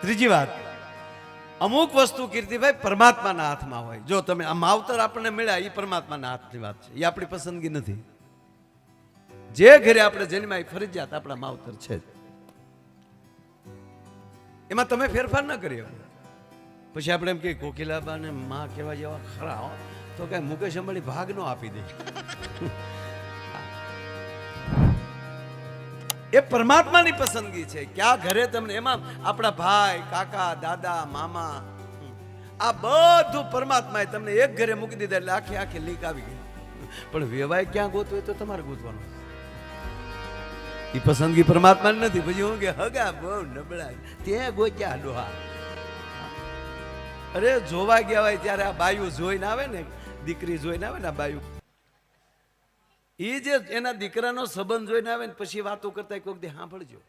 ત્રીજી વાત. અમુક વસ્તુ કીર્તિભાઈ પરમાત્માના હાથમાં હોય. જો તમે આ માવતર આપણને મળ્યા એ પરમાત્માના હાથની વાત છે. એ આપણી પસંદગી નથી. જે ઘરે આપણે જન્મ્યા એ ફરજિયાત આપણા માવતર છે એમાં તમે ફેરફાર ન કરી પછી આપણે એમ કે કોકિલાબા ને માં કહેવા જેવા ખરા તો કઈ મુકેશ અંબાણી ભાગ નો આપી દે. એ પરમાત્માની પસંદગી છે ક્યાં ઘરે તમને એમાં આપણા ભાઈ, કાકા, દાદા, મામા, આ બધું પરમાત્માએ તમને એક ઘરે મૂકી દીધા એટલે આખી આખી લીક આવી ગઈ. પણ વ્યવહાર ક્યાં ગોતવું તો તમારે ગોતવાનો એ પસંદગી પરમાત્માની નથી. પછી હું કે, હગા, બહુ નબળા ત્યાં ગોચ્યા ડોહા. અરે, જોવા ગયા હોય ત્યારે આ બાયુ જોઈને આવે ને, દીકરી જોઈને આવે ને આ બાયુ. એ જે એના દીકરાનો સંબંધ જોઈને આવે ને પછી વાતો કરતા કોઈક દે સાંભળજો.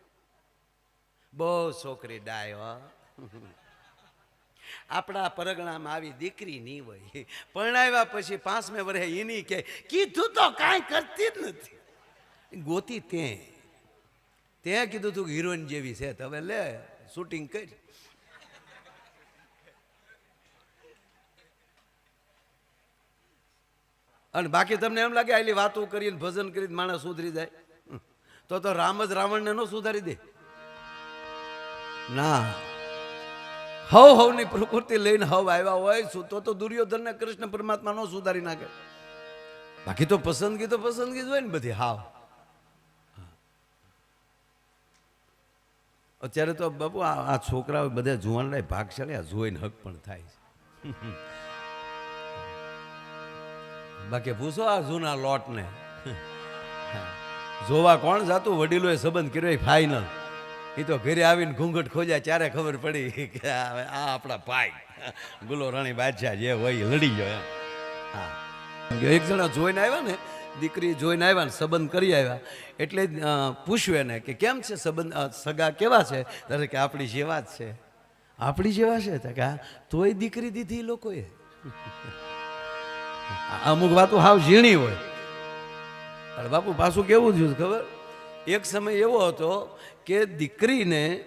બહુ છોકરી ડાય આપણા પરગણામાં આવી દીકરી નહીં હોય. પરણાવ્યા પછી પાંચમે વર્ષે એની કે કીધું તો કાંઈ કરતી જ નથી. ગોતી તે. તે કીધું તું હિરોઈન જેવી છે, તો હવે લે, શૂટિંગ કરી. અને બાકી તમને એમ લાગે આટલી વાતો કરીને, ભજન કરીને માણસ સુધરી જાય? તો તો રામ જ રાવણને ન સુધારી દે? ના. હવ હવની પ્રકૃતિ લઈને હવ આવ્યા હોય તો તો દુર્યોધનને કૃષ્ણ પરમાત્મા નો સુધારી નાખે. બાકી તો પસંદગી તો પસંદગી જ હોય ને બધી, હાવ. અત્યારે તો બાપુ આ છોકરાઓ બધા જુવાન ભાગશાળી, આ જોઈને હક પણ થાય છે. બાકી પૂછો આ જૂના લોટને. જોવા કોણ જાતું? વડીલોએ સંબંધ કર્યો ફાઇનલ એ તો ઘરે આવીને ઘૂંઘટ ખોજ્યા ત્યારે ખબર પડી કે આ આપણા ભાઈ. ગુલો રાણી બાદશાહ જે હોય લડી ગયો એમ. હા. એક જણા જોઈને આવ્યા ને, દીકરી જોઈને આવ્યા ને, સંબંધ કરી આવ્યા. એટલે પૂછ્યું એને કે કેમ છે સંબંધ સગા કેવા છે? ત્યારે કે આપણી જેવા જ છે. આપણી જેવા છે? તો કે તોય દીકરી દીધી લોકોએ. અમુક વાતો હાવ ઝીણી હોય. અરે બાપુ પાછું કેવું થયું ખબર? એક સમય એવો હતો કે દીકરીને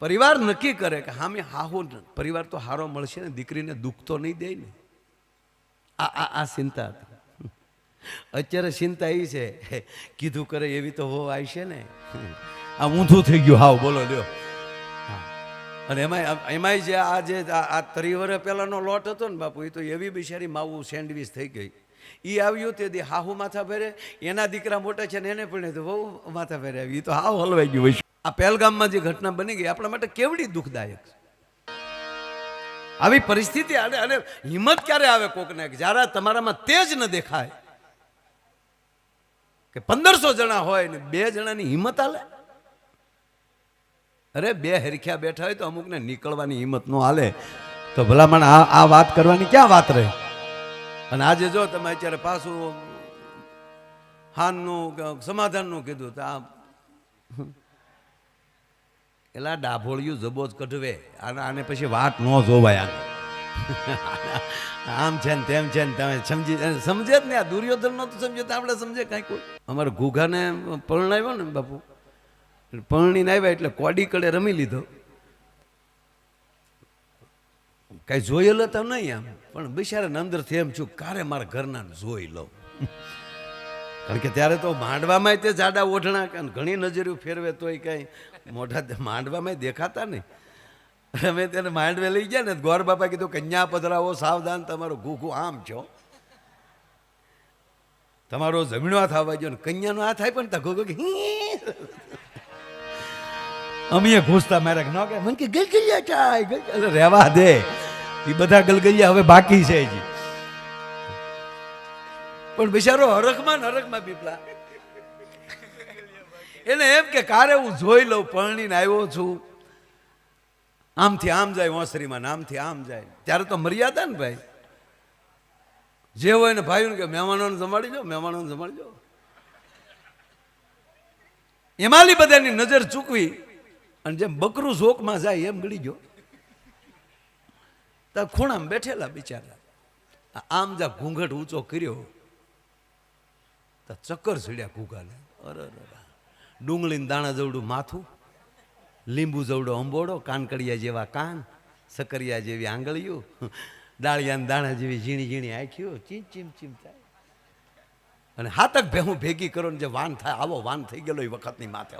પરિવાર નક્કી કરે કે હા, મેં હાહુ પરિવાર તો હારો મળશે ને, દીકરીને દુઃખ તો નહીં દે ને. આ આ આ ચિંતા હતી. અત્યારે ચિંતા એ છે કીધું કરે એવી તો હો આવી છે ને. આ ઊંધું થઈ ગયું. હાવ, બોલો, લ્યો. અને એમાંય એમાંય જે આ જે આ ત્રી પહેલાંનો લોટ હતો ને બાપુ, એ તો એવી બિચારી માવું સેન્ડવિચ થઈ ગઈ. એ આવ્યું તે દી હાહુ માથા ફેરે, એના દીકરા મોટા છે ને એને પણ બહુ માથા ફેરે આવી. એ તો હાવ હલવાઈ ગયું હોય. આ પહેલગામમાં જે ઘટના બની ગઈ, આપણા માટે કેવડી દુઃખદાયક આવી પરિસ્થિતિ અને અને હિંમત ક્યારે આવે કોકને? જ્યારે તમારામાં તેજ ન દેખાય, કે પંદરસો જણા હોય ને બે જણાની હિંમત હાલે અરે, બે હરખ્યા બેઠા હોય તો અમુકને નીકળવાની હિંમત ન હાલે. તો ભલામણ આ આ વાત કરવાની ક્યાં વાત રહે? અને આજે જો તમે અત્યારે પાછું હાનનું સમાધાનનું કીધું, તો આ એલા ડાભોળિયું જબોજ કઢવે. અને આને પછી વાત ન જોવાય આને. આમ છે ને તેમ છે ને તમે સમજી સમજે જ ને આ દુર્યોધન તો સમજે તો આપણે સમજે કાંઈ કોઈ. અમારે ઘૂઘાને પરણાવ્યો ને બાપુ. પરણીને આવ્યા એટલે કોડી કડે રમી લીધો. કાંઈ જોયેલો તો નહીં આમ, પણ બિચારાને અંદરથી એમ છું કારે મારા ઘરના જોઈ લઉં. કારણ કે ત્યારે તો માંડવામાં તે જાડા ઓઢણા કે ઘણી નજરો ફેરવે તોય કાંઈ મોઢા તે માંડવામાં દેખાતા નહીં. અમે તેને માંડવે લઈ ગયા ને, ગોર બાપા કીધું કન્યા પધરાવો, સાવધાન તમારો ઘૂઘું આમ છો. તમારો જમીનો હાથ આવવા ગયો ને, કન્યાનો હાથ થાય પણ તકો કે. અમે ઘૂસતા મારે ન કે, મને કે ગલગલિયા ચાય ગલગલ રહેવા દે. એ બધા ગલગલિયા હવે બાકી છે હજી. પણ બિચારો હરખમાં ને હરખમાં પીપલા એને એમ કે, કારે હું જોઈ લઉં, પરણીને આવ્યો છું. આમથી આમ જાય, ઓસરીમાં આમથી આમ જાય. ત્યારે તો મર્યાદા ને ભાઈ. જે હોય ને ભાઈ કે, મહેમાનોને જમાડી જાઓ મહેમાનોને જમાડી જાઓ એમાંલી બધાની નજર ચૂકવી. અને જેમ બકરું ઝોકમાં જાય એમ ગળી ગયો. તાર ખૂણામાં બેઠેલા બિચારા. આમ જા ઘૂંઘટ ઊંચો કર્યો. તો ચક્કર ચડ્યા ઘૂઘાને. અરે ડુંગળીને દાણા જવડું માથું, લીંબુ જવડો અંબોડો, કાનકડિયા જેવા કાન, સકરિયા જેવી આંગળીઓ દાળિયાના દાણા જેવી ઝીણી ઝીણી આંખીઓ, ચીમ ચીમ ચીમ થાય. અને હાતક ભેહું ભેગી કરો ને જે વાન થાય, આવો વાન થઈ ગયેલો એ વખતની માથે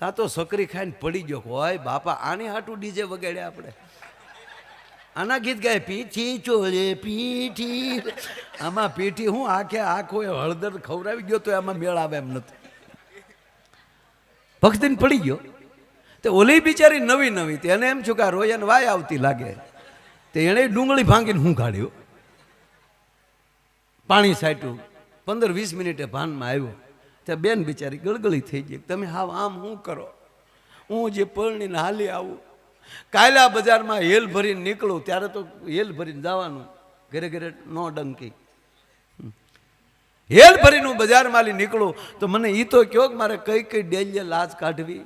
તા તો સકરી ખાઈને પડી ગયો. હોય, બાપા, આને હાટું ડીજે વગાડ્યા આપણે. આના ગીત ગાય, પીઠી ચોરે પીઠી. આમાં પીઠી હું આખે આખો એ હળદર ખવડાવી ગયો તો એમાં મેળ આવે એમ નથી. ભક્તિને પડી ગયો. તે ઓલી બિચારી નવી નવી તે એને એમ છું કે આ રોયન વાય આવતી લાગે. તે એણે ડુંગળી ભાંગીને હું કાઢ્યો પાણી સાટ્યું પંદર વીસ મિનિટે ભાનમાં આવ્યો. ત્યાં બેન બિચારી ગળગળી થઈ ગઈ. તમે હાવ આમ શું કરો? હું જે પરણીને હાલી આવું. કાયલા બજારમાં હેલ ભરીને નીકળું, ત્યારે તો હેલ ભરીને જવાનું. ઘરે ઘરે નો ડંકી. હેલ ભરીને હું બજારમાં લી નીકળું, તો મને એ તો કયો કે મારે કઈ કઈ ડેલીએ લાજ કાઢવી?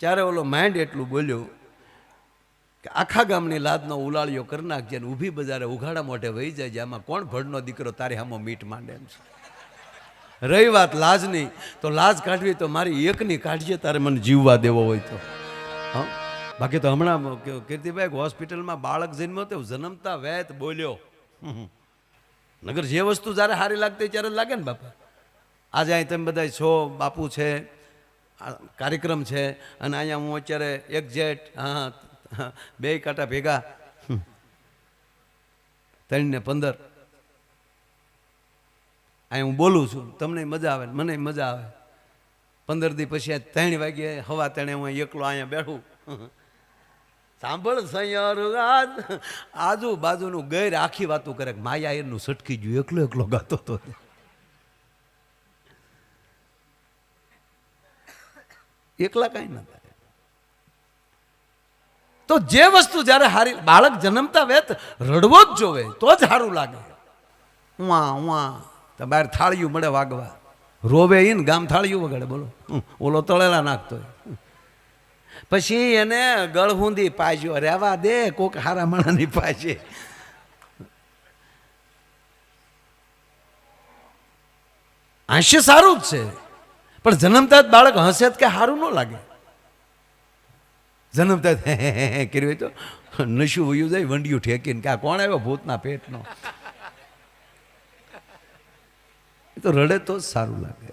ત્યારે ઓલો માઇન્ડ એટલું બોલ્યો કે આખા ગામની લાદનો ઉલાળ્યો કરી નાખજે ઊભી બજારે ઉઘાડા મોઢે વહી જાય આમાં કોણ ભડનો દીકરો, તારે હામો મીટ માંડે એમ છે. રહી વાત લાજની, તો લાજ કાઢવી તો મારી એકની કાઢજે, તારે મને જીવવા દેવો હોય તો. હા? બાકી તો હમણાં કીર્તિભાઈ હોસ્પિટલમાં બાળક જન્મ્યો તો જન્મતા વેત બોલ્યો. નગર જે વસ્તુ જ્યારે સારી લાગતી ત્યારે જ લાગે ને બાપા. આજે અહીં તમે બધા છો, બાપુ છે કાર્યક્રમ છે, અને અહીંયા હું અત્યારે એક્ઝેટ હા બે કાંટા ભેગા. ત્રણ ને પંદર. અહીં હું બોલું છું. તમને મજા આવે મને મજા આવે. પંદર દી પછી ત્રણ વાગે હવા તેણે હું એકલો અહીંયા બેઠું. સાંભળ સૈયર આજ આજુબાજુનું ગેર આખી વાતો કરે માયા એનું સટકી ગયું, એકલો એકલો ગાતો હતો એકલા કાંઈ ન થાય. તો જે વસ્તુ જ્યારે હારી બાળક જન્મતા વેત રડવો જ જોવે, તો જ સારું લાગે. ઉવા ઉવા તો બહાર થાળિયું મળે વાગવા. રોવે ઈન, ગામ થાળિયું વગાડે, બોલો. ઓલો તળેલા નાખતો પછી એને ગળહુંદી પાજ્યો. રહેવા દે, કોક હારા માણાની પાજે. હાસ્ય સારું જ છે. પણ જન્મતા જ બાળક હસે કે સારું ન લાગે. જન્મતા કર્યું તો નશું વયું જાય, વંડિયું ઠેકીને કે આ કોણ આવ્યો ભૂતના પેટનો? તો રડે તો સારું લાગે.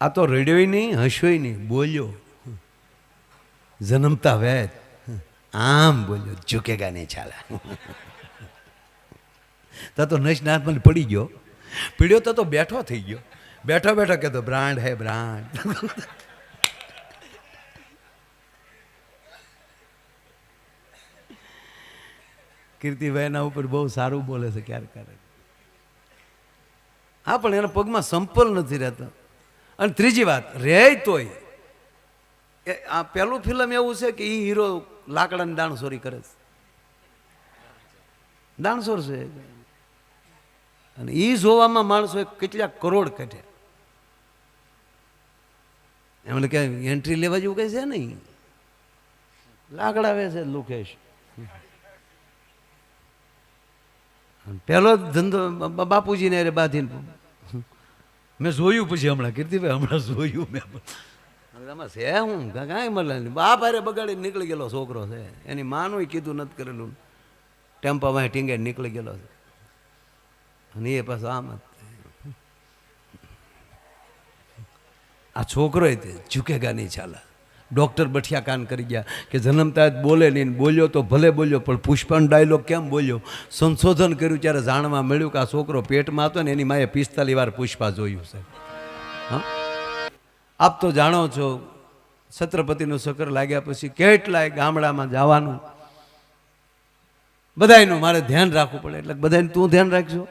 આ તો રડ્યોય નહીં હસ્યોય નહીં, બોલ્યો. જન્મતા વેદ. આમ બોલ્યો ઝુકેગા નહીં ચાલે તા તો નશ નાથમાં પડી ગયો. પીડ્યો તો તો બેઠો થઈ ગયો. બેઠો બેઠો કહેતો, બ્રાન્ડ હે, બ્રાન્ડ. કીર્તિભાઈ એના ઉપર બહુ સારું બોલે છે ક્યારેક ક્યારેક. હા, પણ એના પગમાં સંપલ નથી રહેતો. અને ત્રીજી વાત રહે તોય. એ, આ પહેલું ફિલ્મ એવું છે કે એ હીરો લાકડાની દાણસોરી કરે છે. દાણસોર છે. અને એ જોવામાં માણસો કેટલા કરોડ કાઢે. એમને કે એન્ટ્રી લેવા જેવું કહે છે નહીં. લાકડા વેચે લુકેશ પહેલો ધંધો બાપુજીને અરે બાંધીને મેં જોયું પછી હમણાં કીર્તિભાઈ હમણાં જોયું મેં. આમાં છે હું કાંઈ મળે બાપ અરે બગાડીને નીકળી ગયેલો છોકરો છે. એની માનું કીધું નથી કરેલું. ટેમ્પામાં ટીંગે નીકળી ગયેલો છે. અને એ પાછો આમ આ છોકરો તે ઝૂકેગા નહીં ચાલે. ડૉક્ટર બઠિયા કાન કરી ગયા કે, જન્મતા બોલે નહીં, બોલ્યો તો ભલે બોલ્યો, પણ પુષ્પન ડાયલોગ કેમ બોલ્યો? સંશોધન કર્યું ત્યારે જાણવા મળ્યું કે આ છોકરો પેટમાં હતો ને એની માએ પિસ્તાલીસ વાર પુષ્પા જોયું છે. હા? આપ તો જાણો છો, છત્રપતિનું સકર લાગ્યા પછી કેટલાય ગામડામાં જવાનું. બધાયનું મારે ધ્યાન રાખવું પડે, એટલે બધાને તું ધ્યાન રાખજો.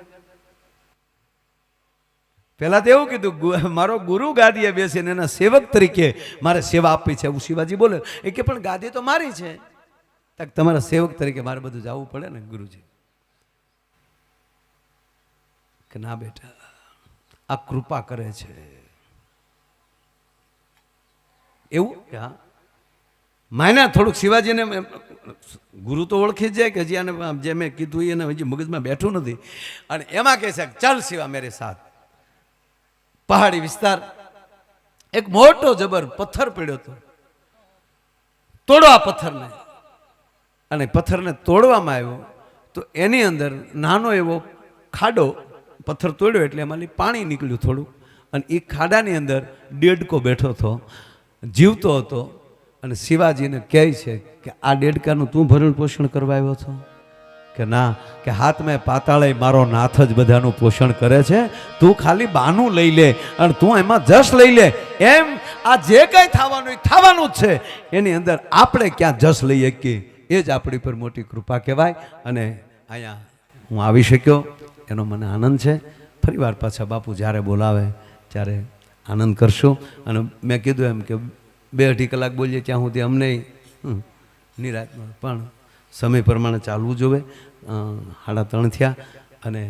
પહેલા તો એવું કીધું મારો ગુરુ ગાદીએ બેસીને એના સેવક તરીકે મારે સેવા આપવી છે. એવું શિવાજી બોલે, એ કે પણ ગાદી તો મારી છે. તમારા સેવક તરીકે મારે બધું જવું પડે ને, ગુરુજી. કે ના બેટા, આ કૃપા કરે છે. એવું? કે હા? માયના થોડુંક શિવાજીને ગુરુ તો ઓળખી જાય કે હજી આને જે મેં કીધું એને હજી મગજમાં બેઠું નથી. અને એમાં કહે છે ચાલ શિવા મેરે સાથ. પહાડી વિસ્તાર. એક મોટો જબર પથ્થર પડ્યો હતો. તોડો આ પથ્થરને. અને પથ્થરને તોડવામાં આવ્યો. તો એની અંદર નાનો એવો ખાડો પથ્થર તોડ્યો એટલે એમાંથી પાણી નીકળ્યું થોડું. અને એ ખાડાની અંદર ડેડકો બેઠો હતો, જીવતો હતો. અને શિવાજીને કહે છે કે આ ડેડકાનું તું ભરણ પોષણ કરવા આવ્યો છો? કે ના, કે હાથ મેં પાતાળે મારો નાથ જ બધાનું પોષણ કરે છે, તું ખાલી બાનું લઈ લે અને તું એમાં જશ લઈ લે. એમ આ જે કંઈ થવાનું એ થવાનું જ છે. એની અંદર આપણે ક્યાં જશ લઈ શકીએ? એ જ આપણી પર મોટી કૃપા કહેવાય અને અહીંયા હું આવી શક્યો. એનો મને આનંદ છે. ફરી વાર પાછા બાપુ જ્યારે બોલાવે ત્યારે આનંદ કરશું. અને મેં કીધું એમ કે બે અઢી કલાક બોલીએ, ત્યાં સુધી અમને નિરાતમાં પણ સમય પ્રમાણે ચાલવું જોવે. સાડા ત્રણ થયા અને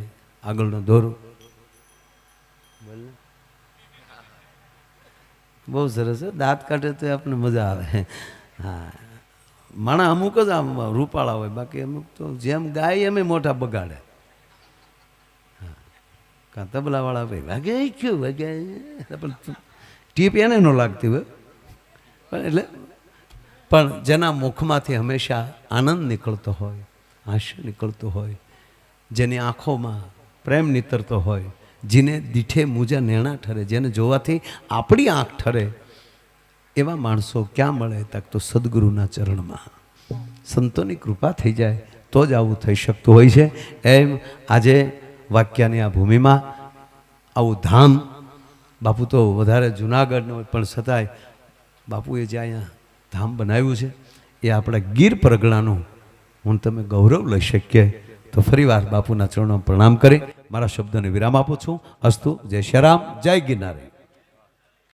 આગળનો દોરો. બહુ સરસ છે દાંત કાઢે તો આપણને મજા આવે. હા. માણા અમુક જ આમ રૂપાળા હોય. બાકી અમુક તો જેમ ગાય એમ મોટા બગાડે. કાં તબલાવાળા ભાઈ વાગે કયું વાગે? પણ ટીપ એને ન લાગતી હોય. પણ એટલે પણ જેના મુખમાંથી હંમેશા આનંદ નીકળતો હોય હાસ્ય નીકળતું હોય, જેની આંખોમાં પ્રેમ નીતરતો હોય, જેને દીઠે મુજા નેણા ઠરે, જેને જોવાથી આપણી આંખ ઠરે, એવા માણસો ક્યાં મળે તક તો સદગુરુના ચરણમાં. સંતોની કૃપા થઈ જાય તો જ આવું થઈ શકતું હોય છે. એમ આજે વાક્યની આ ભૂમિમાં આવું ધામ, બાપુ તો વધારે જુનાગઢનો પણ છતાંય બાપુએ જે અહીંયા ધામ બનાવ્યું છે. એ આપણા ગીર પરગણાનું હું તમે ગૌરવ લઈ શકીએ. તો ફરી વાર બાપુના ચરણો પ્રણામ કરી. મારા શબ્દને વિરામ આપું છું. અસ્તુ, જય શ્યારામ જય ગિરનારી.